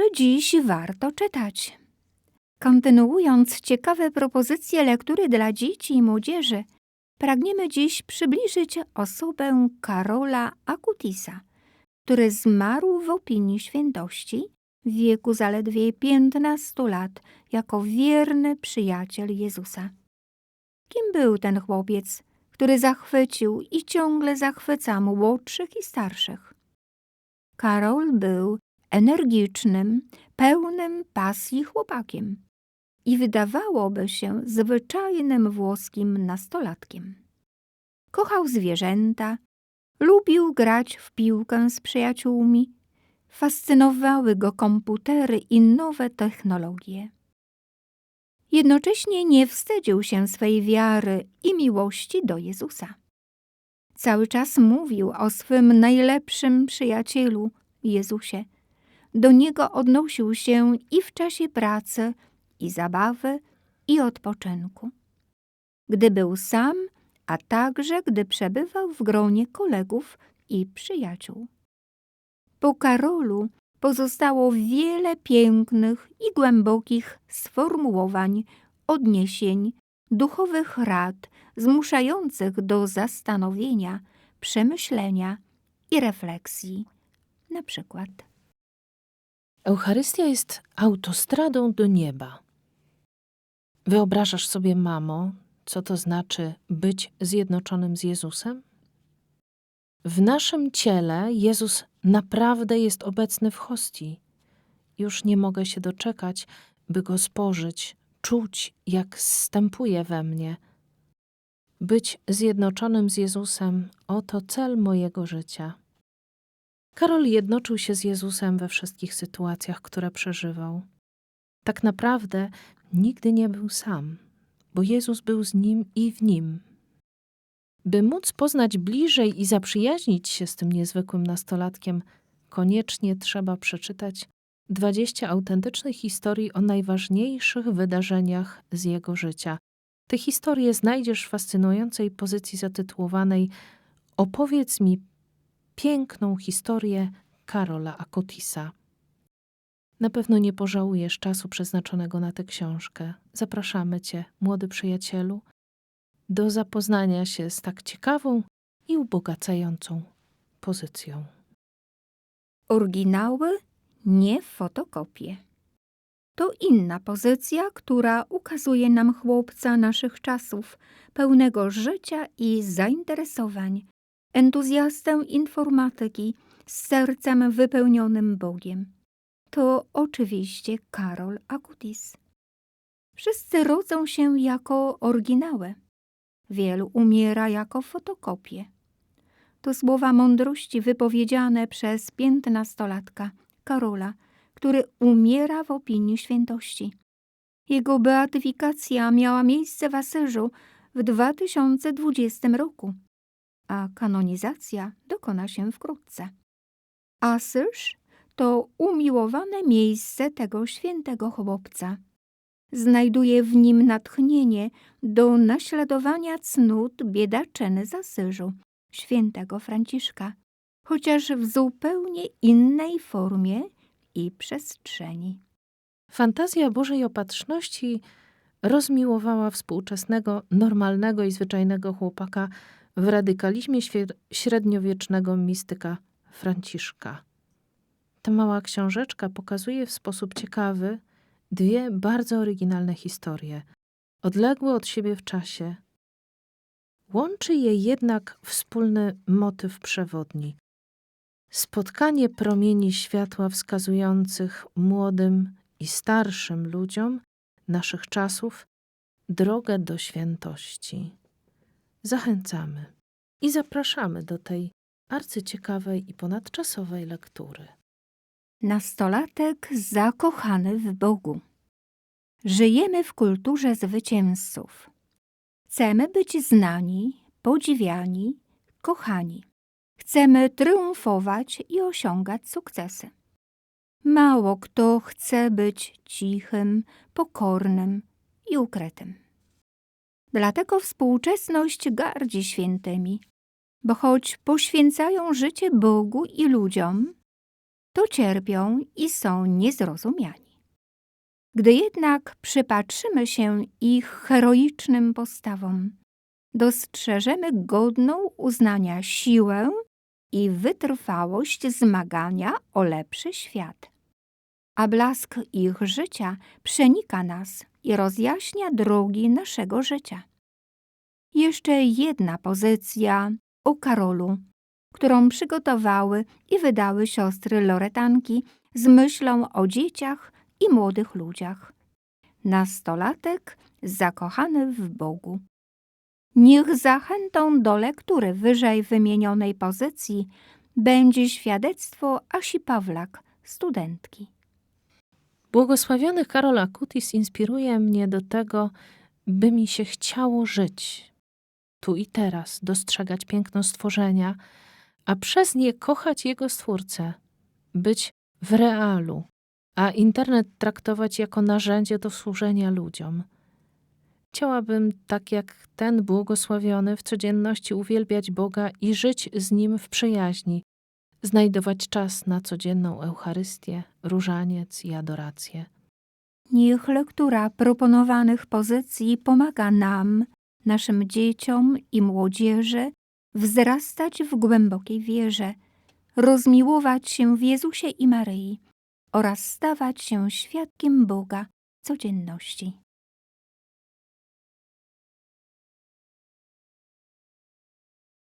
to dziś warto czytać. Kontynuując ciekawe propozycje lektury dla dzieci i młodzieży, pragniemy dziś przybliżyć osobę Karola Akutisa, który zmarł w opinii świętości w wieku zaledwie 15 lat jako wierny przyjaciel Jezusa. Kim był ten chłopiec, który zachwycił i ciągle zachwyca młodszych i starszych? Karol był energicznym, pełnym pasji chłopakiem i wydawałoby się zwyczajnym włoskim nastolatkiem. Kochał zwierzęta, lubił grać w piłkę z przyjaciółmi, fascynowały go komputery i nowe technologie. Jednocześnie nie wstydził się swej wiary i miłości do Jezusa. Cały czas mówił o swym najlepszym przyjacielu, Jezusie. Do niego odnosił się i w czasie pracy, i zabawy, i odpoczynku. Gdy był sam, a także gdy przebywał w gronie kolegów i przyjaciół. Po Karolu pozostało wiele pięknych i głębokich sformułowań, odniesień, duchowych rad zmuszających do zastanowienia, przemyślenia i refleksji. Na przykład Eucharystia jest autostradą do nieba. Wyobrażasz sobie, mamo, co to znaczy być zjednoczonym z Jezusem? W naszym ciele Jezus naprawdę jest obecny w hostii. Już nie mogę się doczekać, by go spożyć, czuć, jak zstępuje we mnie. Być zjednoczonym z Jezusem oto cel mojego życia. Karol jednoczył się z Jezusem we wszystkich sytuacjach, które przeżywał. Tak naprawdę nigdy nie był sam, bo Jezus był z nim i w nim. By móc poznać bliżej i zaprzyjaźnić się z tym niezwykłym nastolatkiem, koniecznie trzeba przeczytać 20 autentycznych historii o najważniejszych wydarzeniach z jego życia. Te historie znajdziesz w fascynującej pozycji zatytułowanej Opowiedz mi piękną historię Karola Akotisa. Na pewno nie pożałujesz czasu przeznaczonego na tę książkę. Zapraszamy Cię, młody przyjacielu, do zapoznania się z tak ciekawą i ubogacającą pozycją. oryginały, nie fotokopie. To inna pozycja, która ukazuje nam chłopca naszych czasów, pełnego życia i zainteresowań, entuzjastę informatyki z sercem wypełnionym Bogiem. To oczywiście Karol Akutis. Wszyscy rodzą się jako oryginały. Wielu umiera jako fotokopie. To słowa mądrości wypowiedziane przez piętnastolatka Karola, który umiera w opinii świętości. Jego beatyfikacja miała miejsce w Asyżu w 2020 roku a kanonizacja dokona się wkrótce. Asyż to umiłowane miejsce tego świętego chłopca. Znajduje w nim natchnienie do naśladowania cnót biedaczyny z Asyżu, świętego Franciszka, chociaż w zupełnie innej formie i przestrzeni. Fantazja Bożej Opatrzności rozmiłowała współczesnego, normalnego i zwyczajnego chłopaka w radykalizmie średniowiecznego mistyka Franciszka. Ta mała książeczka pokazuje w sposób ciekawy dwie bardzo oryginalne historie, odległe od siebie w czasie. Łączy je jednak wspólny motyw przewodni. Spotkanie promieni światła wskazujących młodym i starszym ludziom naszych czasów drogę do świętości. Zachęcamy i zapraszamy do tej arcyciekawej i ponadczasowej lektury. Nastolatek zakochany w Bogu. Żyjemy w kulturze zwycięzców. Chcemy być znani, podziwiani, kochani. Chcemy triumfować i osiągać sukcesy. Mało kto chce być cichym, pokornym i ukrytym. Dlatego współczesność gardzi świętymi, bo choć poświęcają życie Bogu i ludziom, to cierpią i są niezrozumiani. Gdy jednak przypatrzymy się ich heroicznym postawom, dostrzeżemy godną uznania siłę i wytrwałość zmagania o lepszy świat. A blask ich życia przenika nas i rozjaśnia drogi naszego życia. Jeszcze jedna pozycja o Karolu, którą przygotowały i wydały siostry Loretanki z myślą o dzieciach i młodych ludziach. Nastolatek zakochany w Bogu. Niech zachętą do lektury wyżej wymienionej pozycji będzie świadectwo Asi Pawlak, studentki. Błogosławiony Karol Akutis inspiruje mnie do tego, by mi się chciało żyć, tu i teraz dostrzegać piękno stworzenia, a przez nie kochać jego stwórcę, być w realu, a internet traktować jako narzędzie do służenia ludziom. Chciałabym, tak jak ten błogosławiony, w codzienności uwielbiać Boga i żyć z Nim w przyjaźni, znajdować czas na codzienną Eucharystię, różaniec i adorację. Niech lektura proponowanych pozycji pomaga nam, naszym dzieciom i młodzieży wzrastać w głębokiej wierze, rozmiłować się w Jezusie i Maryi oraz stawać się świadkiem Boga codzienności.